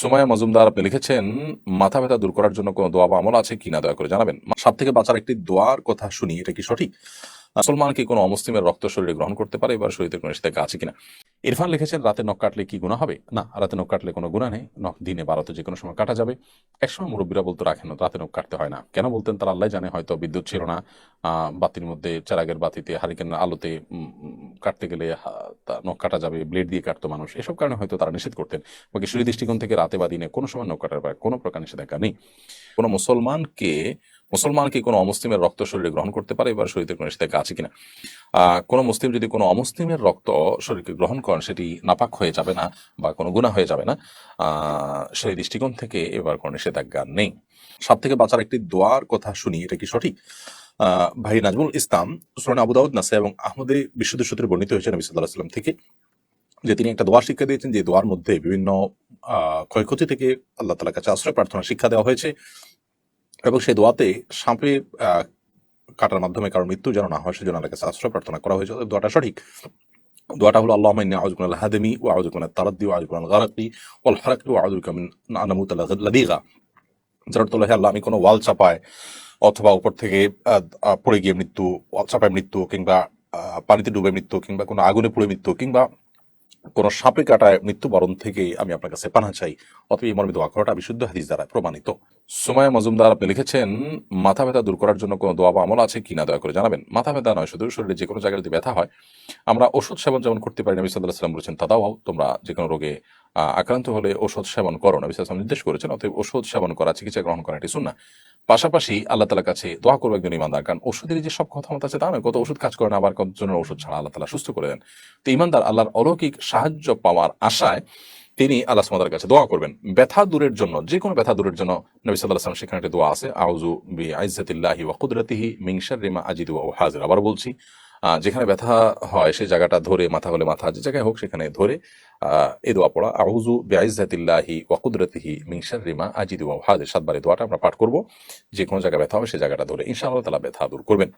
সুমায়া মজুমদার আপনি লিখেছেন, মাথা ব্যথা দূর করার জন্য কোনো দোয়া বা আমল আছে কিনা? দয়া করে জানাবেন। সব থেকে বাঁচার একটি দোয়ার কথা শুনি, এটা কি সঠিক? মুসলমান কি কোনো অমুসলিমের রক্ত শরীরে গ্রহণ করতে পারে? এবার শরীরে কোনো নিষেধাজ্ঞা আছে কিনা? ইরফান লিখেছেন, রাতে নখ কাটলে কি গুণা হবে? না, রাতে নখ কাটলে কোনো গুণা নেই। নখ দিনে বারোতে যে কোনো সময় কাটা যাবে। একসময় মুরব্বীরা বলতো, রাখেন, রাতে নখ কাটতে হয় না। কেন বলতেন? তারা আল্লাহ জানে, হয়তো বিদ্যুৎ ছিল না। বাতির মধ্যে, চারাগের বাতিতে, হারিকেন আলোতে কাটতে গেলে নখ কাটা যাবে, ব্লেড দিয়ে কাটতো মানুষ। এসব কারণে হয়তো তারা নিষেধ করতেন। বাকি শরীর দৃষ্টিকোণ থেকে রাতে বা দিনে কোনো সময় নখ কাটার কোনো প্রকার নিষেধাজ্ঞা নেই। কোনো মুসলমানকে মুসলমান কি কোনো অমুসলিমের রক্ত শরীরে গ্রহণ করতে পারে এবার শরীরে কোনো নিষেধাজ্ঞা আছে কিনা? কোনো মুসলিম যদি কোনো অমুসলিমের রক্ত শরীরকে গ্রহণ করেন, সেটি নাপাক হয়ে যাবে না বা কোনো গুণা হয়ে যাবে না সেই দৃষ্টিকোণ থেকে এবার কোনো নিষেধাজ্ঞা নেই। সব থেকে বাঁচার একটি দোয়ার কথা শুনি, এটা কি সঠিক? ভাই নাজমুল ইসলাম, সুরান আবু নাসে এবং আহমদে বিশুদ্ধ সূত্রে বর্ণিত হয়েছে নবী সাল্লাহ সাল্লাম থেকে যে তিনি একটা দোয়ার শিক্ষা দিয়েছেন, যে দোয়ার মধ্যে বিভিন্ন ক্ষয়ক্ষতি থেকে আল্লাহ তালার কাছে আশ্রয় প্রার্থনা শিক্ষা দেওয়া হয়েছে। এবং সেই দোয়াতে সাপে কাটার মাধ্যমে কারণ মৃত্যু যেন না হয়, সেজন্য আল্লাহর কাছে আশ্রয় প্রার্থনা করা হয়েছে। দোয়াটা সঠিক। দোয়াটা হলো আল্লাহ মাইন্না আউযু বিল হাদামি ওয়া আউযু বিল তারাদ্দি ওয়া আউযু বিল গারাকি ওয়াল হারাকি ওয়া আউযু বিকা মিন আন নামুতা লাদিগা। যার হে আল্লাহ, আমি কোনো ওয়াল চাপায় অথবা উপর থেকে পড়ে গিয়ে মৃত্যু চাপায় মৃত্যু কিংবা পানিতে ডুবে মৃত্যু কিংবা কোনো আগুনে পুড়ে মৃত্যু কিংবা কোনো সাপে কাটায় মৃত্যুবরণ থেকে আমি আপনার কাছে পানা চাই। অথবা এই মর্মে দোয়া করাটা বিশুদ্ধ হাদিস দ্বারা প্রমাণিত। সুমায়া মজুমদার আপনি লিখেছেন, মাথা ব্যথা দূর করার জন্য কোনো দোয়া বা আমল আছে কিনা দয়া করে জানাবেন। মাথা ব্যথা নয়, শুধু শরীরে যে কোনো জায়গায় যদি ব্যথা হয়, আমরা ওষুধ সেবন যেমন করতে পারি, নবী সাল্লাহ সাল্লাম বলেছেন তাদাও তোমরা যে কোনো রোগে আক্রান্ত হলে ওষুধ সেবন করো নবী সাল্লাম নির্দেশ করেছেন, অতএব ওষুধ সেবন করা, চিকিৎসা গ্রহণ করা এটি শুননা পাশাপাশি আল্লাহ তালার কাছে দোয়া করব একজন ইমানদার কারণ ওষুধের যে সব ক্ষমতা আছে তা নয়, কত ওষুধ কাজ করে না, আবার কতজনের ওষুধ ছাড়া আল্লাহ তালা সুস্থ করে দেন। তো ইমানদার আল্লাহর অলৌকিক সাহায্য পাওয়ার আশায় তিনি আল্লাহ সুমাদার কাছে দোয়া করবেন। ব্যথা দূরের জন্য, যে কোনো ব্যথা দূরের জন্য নবী সাল্লাহ সেখানে একটি দোয়া আছে আউজু বি আইজাতিল্লাহি ওয়া কুদরতিহি মিন শাররি মা আজিদু ওয়া হাজির। আবার বলছি যেখানে ব্যথা হয় সেই জায়গাটা ধরে, মাথা হলে মাথা, যে জায়গায় হোক সেখানে ধরে এ দোয়া পড়া। আউজু বেআজাতিল্লাহি ওয়াকুদরতিহি মিংসার রিমা আজিদি। হাজির সাতবার এই দোয়াটা আমরা পাঠ করব। যে কোনো জায়গায় ব্যথা হবে সেই জায়গাটা ধরে। ইনশাআল্লাহ তাআলা ব্যথা দূর করবেন।